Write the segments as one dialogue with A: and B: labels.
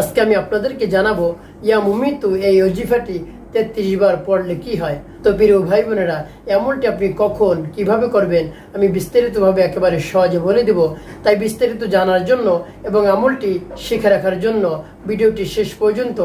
A: আজকে আমি আপনাদেরকে জানাব, ইয়া মুমিতু এই অজিফাটি তেত্রিশ বার পড়লে কি হয়? তো প্রিয় ভাই বোনেরা, এমনটি আপনি কখন, কীভাবে করবেন, আমি বিস্তারিতভাবে একেবারে সহজে বলে দেব। তাই বিস্তারিত জানার জন্য এবং আমলটি শিখে রাখার জন্য ভিডিওটি শেষ পর্যন্ত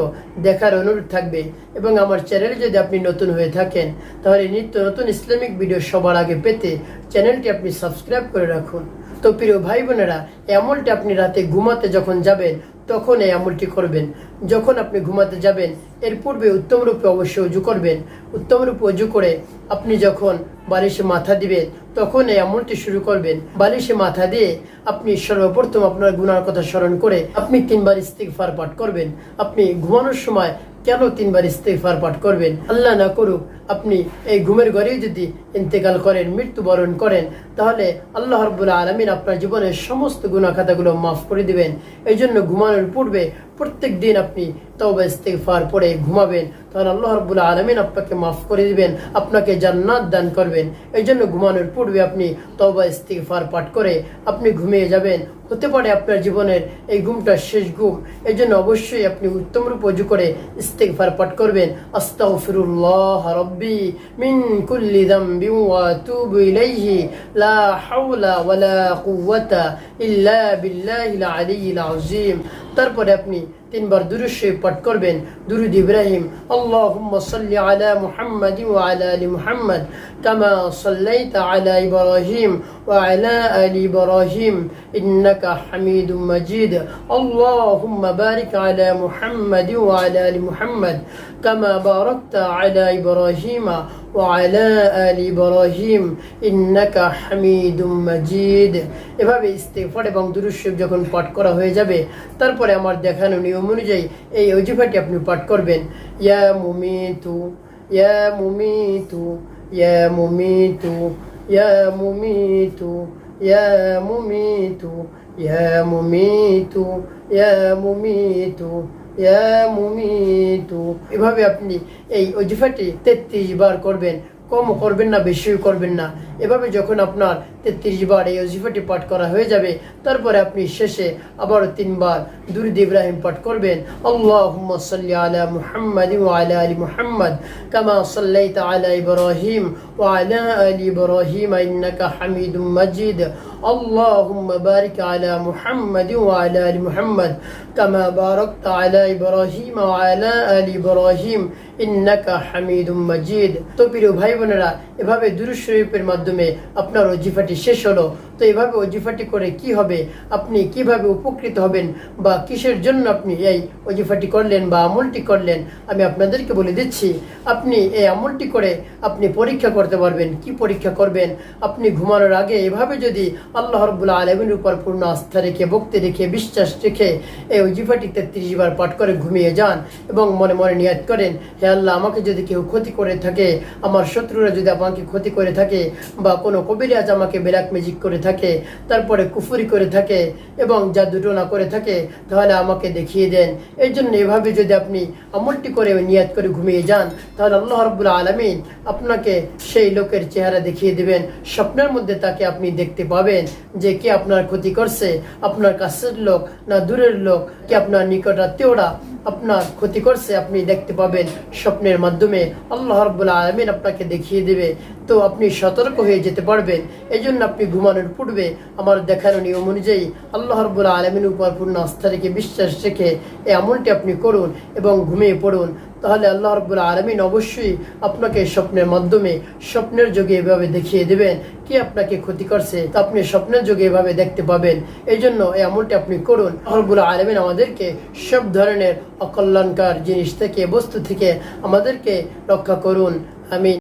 A: দেখার অনুরোধ থাকবে। এবং আমার চ্যানেলে যদি আপনি নতুন হয়ে থাকেন, তাহলে নিত্য নতুন ইসলামিক ভিডিও সবার আগে পেতে চ্যানেলটি আপনি সাবস্ক্রাইব করে রাখুন। তো প্রিয় ভাই বোনেরা এই আমলটি আপনি রাতে ঘুমাতে যখন যাবেন, তখন এই আমলটি করবেন। যখন আপনি ঘুমাতে যাবেন, এর পূর্বে উত্তম রূপে অবশ্যই উজু করবেন। উত্তম রূপে উজু করে আপনি যখন বালিশে মাথা দিবেন, তখন এই আমলটি শুরু করবেন। বালিশে মাথা দিয়ে আপনি সর্বপ্রথম আপনার গুনার কথা স্মরণ করে আপনি তিনবার ইস্তিগফার পাঠ করবেন। আপনি ঘুমানোর সময় কেন তিনবার ইস্তেফার পাঠ করবেন? আল্লাহ না করুক, আপনি এই ঘুমের ঘরেই যদি ইন্তেকাল করেন, মৃত্যুবরণ করেন, তাহলে আল্লাহ রবুল্লা আলমিন আপনার জীবনের সমস্ত গুণা খাতাগুলো মাফ করে দিবেন। এই জন্য ঘুমানোর পূর্বে প্রত্যেক দিন আপনি তওবা ইস্তেগফার পড়ে ঘুমাবেন তখন আল্লাহ রব্বুল্লাহ আলমিন আপনাকে মাফ করে দিবেন, আপনাকে জান্নাত দান করবেন। এই জন্য ঘুমানোর পূর্বে আপনি তওবা ইস্তেগফার পাঠ করে আপনি ঘুমিয়ে যাবেন। হতে পারে আপনার জীবনের এই ঘুমটা শেষ ঘুম এই জন্য অবশ্যই আপনি উত্তম রূপ অজু করে ইস্তেগফার পাঠ করবেন। আস্তাগফিরুল্লাহ রব্বি মিন কুল্লি যামবি ওয়া আতুবু ইলাইহি, লা হাওলা ওয়ালা কুওয়াতা ইল্লা বিল্লাহিল আলিয়্যিল আযীম। তারপরে আপনি তিনবার দুরুদ শরীফ পাঠ করবেন। দুরুদ ইব্রাহিম, আল্লাহুম্মা সাল্লি আলা মুহাম্মাদ ওয়া আলা আলি মুহাম্মাদ কামা সাল্লাইতা আলা ইব্রাহিম ওয়া আলা আলি ইব্রাহিম ইন্নাকা হামিদুম মাজিদ। আল্লাহুম্মা বারিক আলা মুহাম্মাদ ওয়া আলা আলি মুহাম্মাদ কামা বারাকতা আলা ইব্রাহিম وعلى آل إبراهيم إنك حميد مجيد এভাবে ইস্তেগফার এবং দুরূদ শরীফ যখন পাঠ করা হয়ে যাবে তারপরে আমার দেখানো নিয়ম অনুযায়ী এই অজিফাটি আপনি পাঠ করবেন ইয়া মুমিতু ইয়া মুমিতু ইয়া মুমিতু ইয়া মুমিতু ইয়া মুমিতু ইয়া মুমিতু ইয়া মুমিতু ইয়া এভাবে আপনি এই অজিফাটি তেত্রিশ বার করবেন কম করবেন না, বেশিও করবেন না। এভাবে যখন আপনার তেত্রিশ বার এই অজিফাটি পাঠ করা হয়ে যাবে তারপরে আপনি শেষে আবারও তিনবার দুরুদ ইব্রাহিম পাঠ করবেন আল্লাহুম্মা সাল্লি আলা মুহাম্মাদ ওয়া আলা আলি মুহাম্মাদ কামা সাল্লাইতা আলা ইব্রাহিম ওয়া আলা আলি ইব্রাহিম ইন্নাকা হামিদুম মাজিদ اللهم بارك على محمد وعلى ال محمد كما باركت على ابراهيم وعلى ال ابراهيم ইন্নাকা হামিদুম মাজিদ তো প্রিয় ভাই বোনেরা এভাবে দুরুদ শরীফের মাধ্যমে আপনার অজিফাটি শেষ হলো তো এভাবে অজিফাটি করে কি হবে? আপনি কীভাবে উপকৃত হবেন? বা কিসের জন্য আপনি এই অজিফাটি করলেন বা আমলটি করলেন? আমি আপনাদেরকে বলে দিচ্ছি, আপনি এই আমলটি করে আপনি পরীক্ষা করতে পারবেন। কি পরীক্ষা করবেন? আপনি ঘুমানোর আগে এভাবে যদি আল্লাহ রব্বুল্লাহ আলমিন উপর পূর্ণ আস্থা রেখে, ভক্তি রেখে, বিশ্বাস রেখে এই অজিফাটি তেত্রিশ বার পাঠ করে ঘুমিয়ে যান এবং মনে মনে নিয়াত করেন, হে আল্লাহ, আমাকে যদি কেউ ক্ষতি করে থাকে, আমার শত্রুরা যদি আমাকে ক্ষতি করে থাকে বা কোনো কবিরাজ আমাকে ব্ল্যাক ম্যাজিক করে থাকে, তারপরে কুফুরি করে থাকে এবং যা দুটো না করে থাকে, তাহলে আমাকে দেখিয়ে দেন। এই জন্য এভাবে যদি আপনি আমলটি করে নিয়াত করে ঘুমিয়ে যান, তাহলে আল্লাহ রব্বুল্লাহ আলমিন আপনাকে সেই লোকের চেহারা দেখিয়ে দেবেন, স্বপ্নের মধ্যে তাকে আপনি দেখতে পাবেন যে কে আপনার ক্ষতি করছে, আপনার কাছের লোক না দূরের লোক, কে আপনার নিকট আত্মীয়রা আপনার ক্ষতি করছে, আপনি দেখতে পাবেন। স্বপ্নের মাধ্যমে আল্লাহ রব্বুল্লাহ আলমিন আপনাকে দেখিয়ে দেবে। তো আপনি সতর্ক হয়ে যেতে পারবেন। এই জন্য আপনি ঘুমানোর পূর্বে আমার দেখানো নিয়ম অনুযায়ী আল্লাহ রব্বুল্লাহ আলমিন উপর পূর্ণ আস্থা রেখে বিশ্বাস রেখে এই আমলটি আপনি করুন এবং ঘুমিয়ে পড়ুন। তাহলে আল্লাহ রব্বুল্লাহ আলমিন অবশ্যই আপনাকে স্বপ্নের মাধ্যমে স্বপ্নের যোগে এভাবে দেখিয়ে দেবেন। কি আপনাকে ক্ষতি করছে তা আপনি স্বপ্নের যোগে এভাবে দেখতে পাবেন। এই জন্য এই আমলটি আপনি করুন। রব্বুল্লাহ আলমিন আমাদেরকে সব ধরনের অকল্যাণকার জিনিস থেকে, বস্তু থেকে আমাদেরকে রক্ষা করুন। আমি